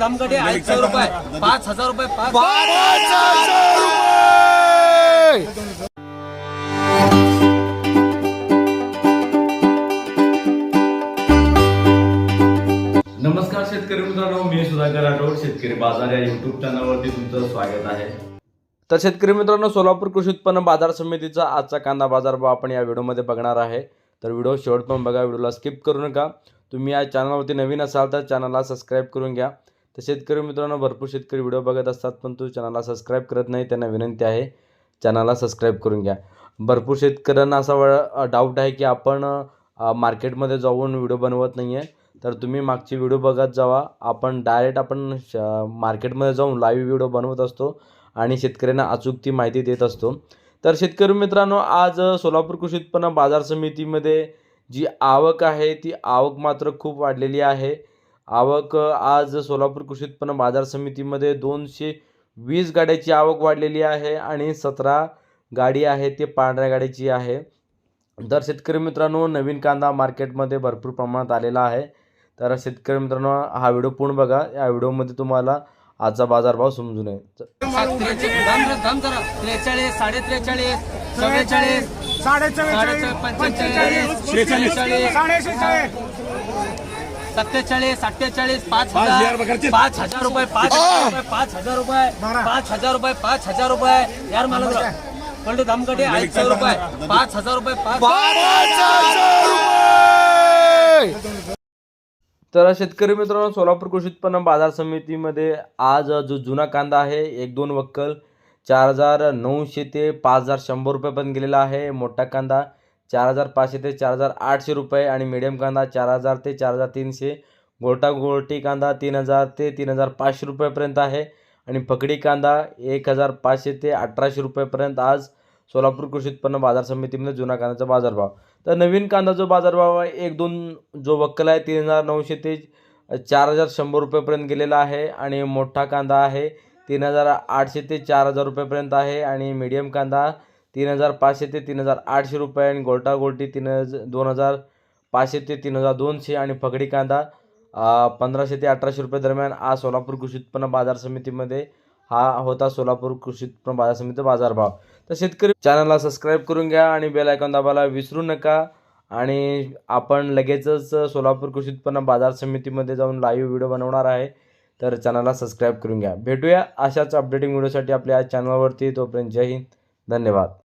दमगडे ऐंशी रुपये. पाच हजार रुपये पाच नमस्कार शेतकरी मित्रांनो मी सुधाकर राठोड शेतकरी बाजार या युट्यूब चॅनलवरती तुमचं स्वागत आहे. तर शेतकरी मित्रांनो सोलापूर कृषी उत्पन्न बाजार समितीचा आजचा कांदा बाजार भाव आपण या व्हिडिओमध्ये बघणार आहे. तर व्हिडिओ शेवट पण बघा व्हिडिओला स्किप करू नका. तुम्ही या चॅनलवरती नवीन असाल तर चॅनलला सबस्क्राईब करून घ्या. तर शेतकरी मित्रांनो भरपूर शेतकरी व्हिडिओ बघत असतात पण तू चॅनलला सबस्क्राईब करत नाही त्यांना विनंती आहे चॅनलला सबस्क्राईब करून घ्या. भरपूर शेतकऱ्यांना असा डाऊट आहे की आपण मार्केटमध्ये जाऊन व्हिडिओ बनवत नाही आहे तर तुम्ही मागची व्हिडिओ बघत जावा. आपण डायरेक्ट आपण श मार्केटमध्ये जाऊन लाईव्ह व्हिडिओ बनवत असतो आणि शेतकऱ्यांना अचूक ती माहिती देत असतो. तर शेतकरी मित्रांनो आज सोलापूर कृषी उत्पन्न बाजार समितीमध्ये जी आवक आहे ती आवक मात्र खूप वाढलेली आहे. आवक आज सोलापूर कृषी उत्पन्न बाजार समितीमध्ये दोनशे वीस गाड्याची आवक वाढलेली आहे आणि सतरा गाडी आहे ते पांढऱ्या गाडीची आहे तर शेतकरी मित्रांनो नवीन कांदा मार्केटमध्ये भरपूर प्रमाणात आलेला आहे तर शेतकरी मित्रांनो हा व्हिडिओ पूर्ण बघा या व्हिडिओमध्ये तुम्हाला आजचा बाजारभाव समजून येईल त्रेचाळीस साडे त्रेचाळीस चव्वेचाळीस साडे चव्वेचाळीस पंचेचाळीस सत्तेचाळीस अठ्ठेचाळीस पाच हजार. पाच हजार रुपये पाच हजार रुपये पाच हजार रुपये. पाच हजार रुपये पाच हजार रुपये. यार मला पलटे दमगडे ऐंशी रुपये. पाच हजार रुपये पाच तर शेतकरी मित्रांनो सोलापूर कृषी उत्पन्न बाजार समितीमध्ये आज जो जुना कांदा आहे एक दोन वक्कल चार हजार नऊशे ते पाच हजार शंभर रुपयेपर्यंत गेलेला आहे. मोठा कांदा चार हजार पाचशे ते चार हजार आठशे रुपये आणि मिडियम कांदा चार हजार ते चार हजार तीनशे. गोटा गोटी कांदा तीन हजार ते तीन हजार पाचशे रुपयेपर्यंत आहे. आणि पकडी कांदा एक हजार पाचशे ते अठराशे रुपयेपर्यंत आज सोलापूर कृषी उत्पन्न बाजार समितीमध्ये जुना कांद्याचा बाजारभाव. तर नवीन कांदा जो बाजारभाव आहे. एक दोन जो वक्कल आहे तीन हजार नऊशे ते चार हजार शंभर रुपयेपर्यंत गेलेला आहे. आणि मोठा कांदा आहे तीन हजार आठशे ते चार हजार रुपयेपर्यंत आहे. आणि मीडियम कांदा तीन हजार पाचशे ते तीन हजार आठशे रुपये आणि गोल्टा गोल्टी तीन हज दोन हजार पाचशे ते तीन हजार दोनशे आणि फगडी कांदा पंधराशे ते अठराशे रुपये दरम्यान आज सोलापूर कृषी उत्पन्न बाजार समितीमध्ये हा होता सोलापूर कृषी उत्पन्न बाजार समिती बाजारभाव. तर शेतकरी चॅनलला सबस्क्राईब करून घ्या आणि बेल आयकॉन दाबायला विसरू नका. आणि आपण लगेचच सोलापूर कृषी उत्पन्न बाजार समितीमध्ये जाऊन लाईव्ह व्हिडिओ बनवणार आहे. तर चॅनलला सबस्क्राईब करून घ्या. भेटूया अशाच अपडेटिंग व्हिडिओसाठी आपल्या चॅनलवरती तोपर्यंत जय हिंद. धन्यवाद.